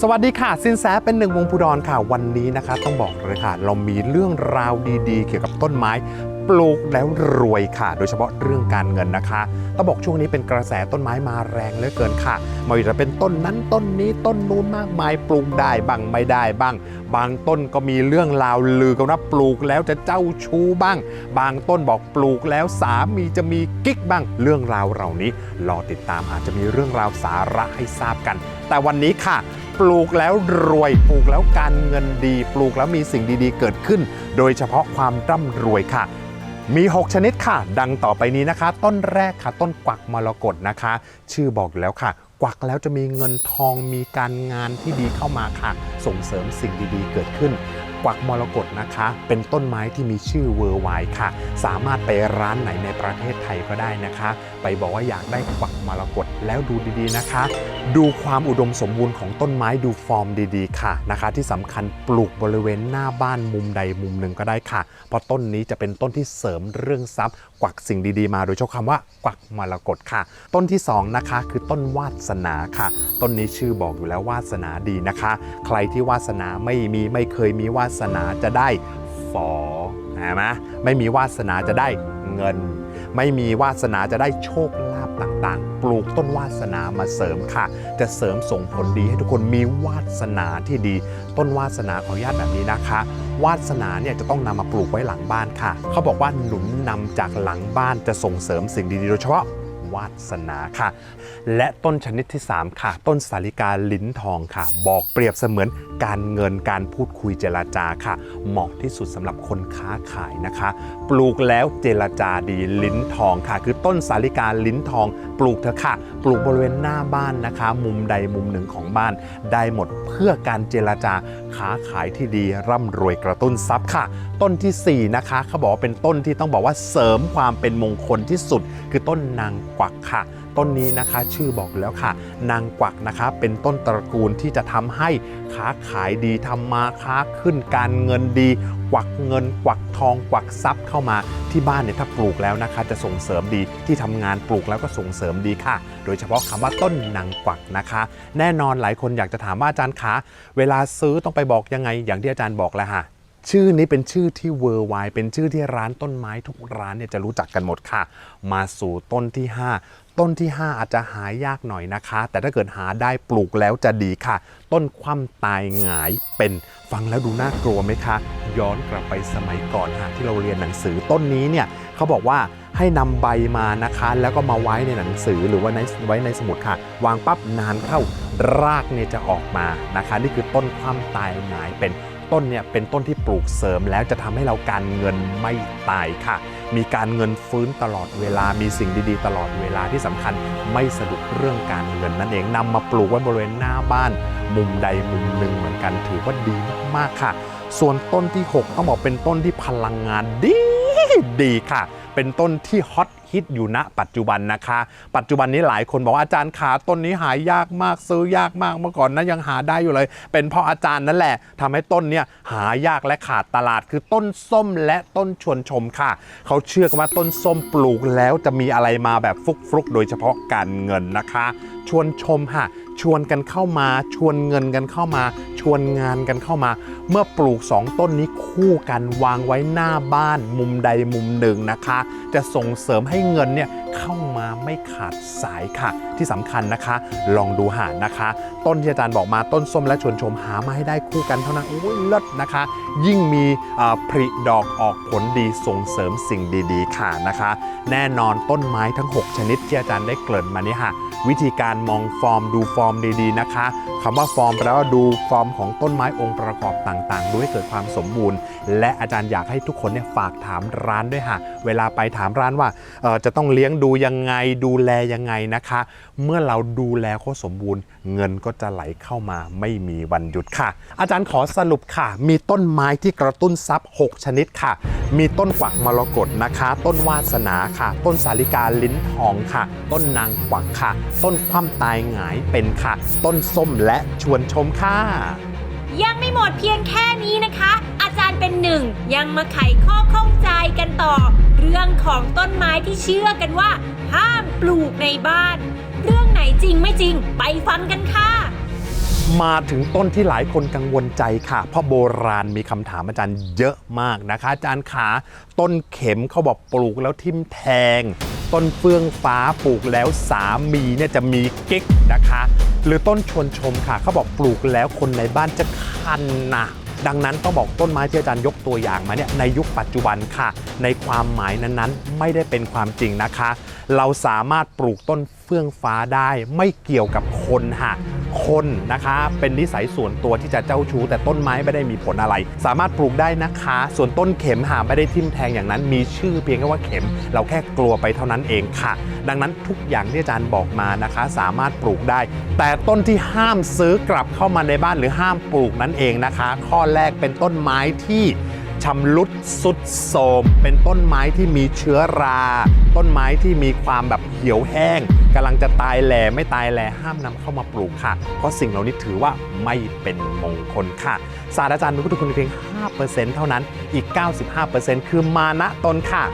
สวัสดีค่ะสินแสเป็นหนึ่งวงพูดรค่ะ วันนี้นะคะ ต้องบอกเลยค่ะ เรามีเรื่องราวดีๆ เกี่ยวกับต้นไม้ ปลูกแล้วรวยค่ะ โดยเฉพาะเรื่องการเงินนะคะต้องบอกช่วงนี้เป็นกระแสต้นไม้มาแรงเหลือเกินค่ะไม่ว่าจะเป็นต้นนั้นต้นนี้ต้นนู้นมากมายปลูกได้บ้างไม่ได้บ้าง บางต้นก็มีเรื่องราวลือกันว่าปลูกแล้วจะเจ้าชู้บ้าง บางต้นบอกปลูกแล้วสามีจะมีกิ๊กบ้าง เรื่องราวเหล่านี้รอติดตามอาจจะมีเรื่องราวสาระให้ทราบกัน แต่วันนี้ค่ะ ปลูกแล้วรวย ปลูกแล้วการเงินดี ปลูกแล้วมีสิ่งดีๆ เกิดขึ้น โดยเฉพาะความร่ำรวยค่ะ มี 6 ชนิดค่ะ ดังต่อไปนี้นะคะ ต้นแรกค่ะ ต้นกวักมรกตนะคะ ชื่อบอกแล้วค่ะ กวักแล้วจะมีเงินทองมีการงานที่ดีเข้ามาค่ะ ส่งเสริมสิ่งดีๆ เกิดขึ้น กวักมรกตนะคะ เป็นต้นไม้ที่มีชื่อเวอร์ไวค่ะ สามารถไปร้านไหนในประเทศไทยก็ได้นะคะ ไปบอกว่าอยากได้กวักมรกตแล้วดูดีๆนะคะ ดูความอุดมสมบูรณ์ของต้นไม้ดูฟอร์มดีๆค่ะนะคะ ที่สำคัญปลูกบริเวณหน้าบ้านมุมใดมุมหนึ่งก็ได้ค่ะ เพราะต้นนี้จะเป็นต้นที่เสริมเรื่องทรัพย์กวักสิ่งดีๆ มาโดยเฉพาะคำว่ากวักมรกตค่ะ ต้นที่สองนะคะคือต้นวาสนาค่ะ ต้นนี้ชื่อบอกอยู่แล้ววาสนาดีนะคะ ใครที่วาสนาไม่มีไม่เคยมีวาสสนาจะได้ฝอเห็นไหมไม่มีวาสนาจะได้เงิน ไม่มีวาสนาจะได้โชคลาภต่างๆ ปลูกต้นวาสนามาเสริมค่ะ จะเสริมส่งผลดีให้ทุกคนมีวาสนาที่ดี ต้นวาสนาขออนุญาตแบบนี้นะคะ วาสนาเนี่ยจะต้องนำมาปลูกไว้หลังบ้านค่ะ เขาบอกว่าหนุนนำจากหลังบ้านจะส่งเสริมสิ่งดีๆ โดยเฉพาะวาสนาค่ะ และต้นชนิดที่ 3 ค่ะ ต้นสาลิกาลิ้นทองค่ะ บอกเปรียบเสมือนการเงินการพูดคุยเจรจาค่ะ เหมาะที่สุดสำหรับคนค้าขายนะคะ ปลูกแล้วเจรจาดีลิ้นทองค่ะ คือต้นสาลิกาลิ้นทอง ปลูกเถอะค่ะ ปลูกบริเวณหน้าบ้านนะคะ มุมใดมุมหนึ่งของบ้าน ได้หมดเพื่อการเจรจาค้าขายที่ดี ร่ำรวยกระตุ้นทรัพย์ค่ะ ต้นทีสี่ 4 นะคะเขาบอกว่าเป็นต้นที่ต้องบอกว่าเสริมความเป็นมงคลที่สุด คือต้นนางกวักค่ะ ต้นนี้นะคะชื่อบอกแล้วค่ะ นางกวักนะคะ เป็นต้นตระกูลที่จะทำให้ค้าขายดีทำมาค้าขึ้นการเงินดี กวักเงิน กวักทอง กวักทรัพย์เข้ามาที่บ้านเนี่ยถ้าปลูกแล้วนะคะ จะส่งเสริมดีที่ทำงานปลูกแล้วก็ส่งเสริมดีค่ะ โดยเฉพาะคำว่าต้นนางกวักนะคะ แน่นอนหลายคนอยากจะถามว่าอาจารย์คะเวลาซื้อต้องไปบอกยังไง อย่างที่อาจารย์บอกแล้วค่ะชื่อนี้เป็นชื่อที่เวอร์ไวเป็นชื่อที่ร้านต้นไม้ทุกร้านเนี่ยจะรู้จักกันหมดค่ะ มาสู่ต้นที่ 5 ต้นที่ 5 อาจจะหายากหน่อยนะคะ แต่ถ้าเกิดหาได้ปลูกแล้วจะดีค่ะ ต้นคว่ำตายหงายเป็นฟังแล้วดูน่ากลัวไหมคะ ย้อนกลับไปสมัยก่อนค่ะที่เราเรียนหนังสือต้นนี้เนี่ยเขาบอกว่าให้นำใบมานะคะ แล้วก็มาไว้ในหนังสือหรือว่าในไว้ในสมุดค่ะ วางปั๊บนานเข้ารากเนี่ยจะออกมานะคะ นี่คือต้นคว่ำตายหงายเป็น ต้นเนี่ยเป็นต้นที่ปลูกเสริมแล้วจะทำให้เราการเงินไม่ตายค่ะ มีการเงินฟื้นตลอดเวลา มีสิ่งดีๆ ตลอดเวลาที่สำคัญไม่สะดุดเรื่องการเงินนั่นเองนำมาปลูกไว้บริเวณหน้าบ้าน มุมใดมุมหนึ่งเหมือนกันถือว่าดีมากๆค่ะ ส่วนต้นที่ 6 ต้องบอกเป็นต้นที่พลังงานดีดีค่ะ เป็นต้นที่ฮอตฮิตอยู่ณปัจจุบันนะคะ ปัจจุบันนี้หลายคนบอกว่าอาจารย์ขาต้นนี้หายยากมากซื้อยากมากเมื่อก่อนนะยังหาได้อยู่เลย เป็นเพราะอาจารย์นั่นแหละทำให้ต้นเนี่ยหายากและขาดตลาด คือต้นส้มและต้นชวนชมค่ะ เขาเชื่อกันว่าต้นส้มปลูกแล้วจะมีอะไรมาแบบฟุกๆ โดยเฉพาะการเงินนะคะ ชวนชมค่ะชวนกันเข้ามาชวนเงินกันเข้ามา วนงานกันเข้ามา เมื่อปลูก 2 ต้นนี้คู่กันวางไว้หน้าบ้านมุมใดมุมหนึ่งนะคะ จะส่งเสริมให้เงินเนี่ย เข้ามาไม่ขาดสายค่ะ ที่สำคัญนะคะ ลองดูหานะคะ ต้นที่อาจารย์บอกมาต้นส้มและชวนชมหามาให้ได้คู่กันเท่านั้นโอ้ยเลิศนะคะ ยิ่งมีผลิดอกออกผลดีส่งเสริมสิ่งดีๆ ค่ะนะคะ แน่นอนต้นไม้ทั้ง 6 ชนิดที่อาจารย์ได้เกริ่นมานี้ค่ะ วิธีการมองฟอร์มดูฟอร์มดีๆนะคะคำว่าฟอร์มแปลว่าดูฟอร์มของต้นไม้องค์ประกอบต่างๆดูให้เกิดความสมบูรณ์ และอาจารย์อยากให้ทุกคนเนี่ยฝากถามร้านด้วยค่ะ เวลาไปถามร้านว่าจะต้องเลี้ยงดููยังไงดูแลยังไงนะคะ เมื่อเราดูแลเขาสมบูรณ์ เงินก็จะไหลเข้ามาไม่มีวันหยุดค่ะ อาจารย์ขอสรุปค่ะ มีต้นไม้ที่กระตุ้นทรัพย์ 6 ชนิดค่ะ มีต้นกวักมรกตนะคะ ต้นวาสนาค่ะ ต้นสาลิกาลิ้นทองค่ะ ต้นนางกวักค่ะ ต้นคว่ำตายหงายเป็นค่ะ ต้นส้มและชวนชมค่ะ ยังไม่หมดเพียงแค่ 1 ยังมาไขข้อข้องใจกันต่อ เรื่องของต้นไม้ที่เชื่อกันว่า ห้ามปลูกในบ้าน เรื่องไหนจริงไม่จริงไปฟังกันค่ะ มาถึงต้นที่หลายคนกังวลใจค่ะ เพราะโบราณมีคำถามอาจารย์เยอะมากนะคะ อาจารย์ขาต้นเข็มเขาบอกปลูกแล้วทิ่มแทง ต้นเฟื่องฟ้าปลูกแล้วสามีเนี่ยจะมีกิ๊กนะคะ หรือต้นชนชมค่ะเขาบอกปลูกแล้วคนในบ้านจะคันหนะ ดังนั้นต้องบอกต้นไม้ที่อาจารย์ยกตัวอย่างมาเนี่ยในยุคปัจจุบันค่ะ ในความหมายนั้นๆ ไม่ได้เป็นความจริงนะคะ เราสามารถปลูกต้นเฟื่องฟ้าได้ไม่เกี่ยวกับคนค่ะ คนนะคะ เป็นนิสัยส่วนตัวที่จะเจ้าชู้ แต่ต้นไม้ไม่ได้มีผลอะไร สามารถปลูกได้นะคะ ส่วนต้นเข็มหาไม่ได้ทิ่มแทงอย่างนั้น มีชื่อเพียงแค่ว่าเข็ม เราแค่กลัวไปเท่านั้นเองค่ะ ดังนั้นทุกอย่างที่อาจารย์บอกมานะคะ สามารถปลูกได้ แต่ต้นที่ห้ามซื้อกลับเข้ามาในบ้านหรือห้ามปลูกนั่นเองนะคะ ข้อแรกเป็นต้นไม้ที่ ชำรุดสุดโทรมเป็นต้นไม้ที่มีเชื้อรา ต้นไม้ที่มีความแบบเหี่ยวแห้งกำลังจะตายแหล่ไม่ตายแหล่ห้ามนำเข้ามาปลูกค่ะ เพราะสิ่งเหล่านี้ถือว่าไม่เป็นมงคลค่ะศาสตราจารย์มีพุทธคุณเพียง 5%เท่านั้นอีก 95%คือมานะตนค่ะ